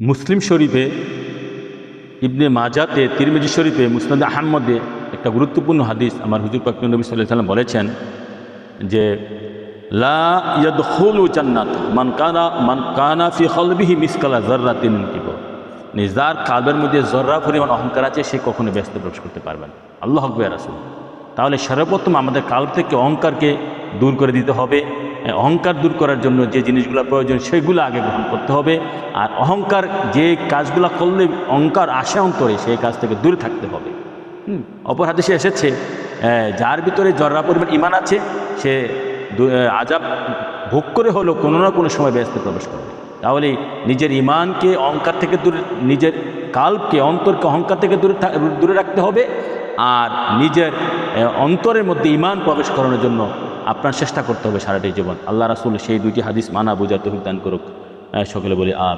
মুসলিম শরীফে ইবনে মাজাতে, তিরমিজি শরীফে, মুসনাদ আহমদে একটা গুরুত্বপূর্ণ হাদিস আমার হুজুর পাক নবী সাল্লাহ সাল্লাম বলেছেন যে, লা ইয়াদখুলু জান্নাত মান কানা মান কানা ফি কলবিহি মিসকালা জাররাতিন কিব যার কালবের মধ্যে জর্রা পরিমাণ অহংকার আছে, সে কখনো ব্যস্ত প্রবেশ করতে পারবেন আল্লাহ হকবে রাসুল। তাহলে সর্বপ্রথম আমাদের কাল থেকে অহংকারকে দূর করে দিতে হবে। অহংকার দূর করার জন্য যে জিনিসগুলো প্রয়োজন সেগুলো আগে গ্রহণ করতে হবে। আর অহংকার যে কাজগুলো করলে অহংকার আসে অন্তরে সেই কাজ থেকে দূরে থাকতে হবে। হুম, অপর সে এসেছে যার ভিতরে জর্রা পরিমাণ ইমান আছে সে আজাব ভোগ করে হলো কোনো না কোনো সময় ব্যস্ত প্রবেশ করবে। তাহলে নিজের ইমানকে অহংকার থেকে দূরে নিজের কালকে অন্তরকে অহংকার থেকে দূরে দূরে রাখতে হবে। আর নিজের অন্তরের মধ্যে ইমান প্রবেশ করানোর জন্য আপনার চেষ্টা করতে হবে সারাটি জীবন। আল্লাহ রাসুল সেই দুইটি হাদিস মানা বোঝার তহিদান দান করুক। সকলে বলি আ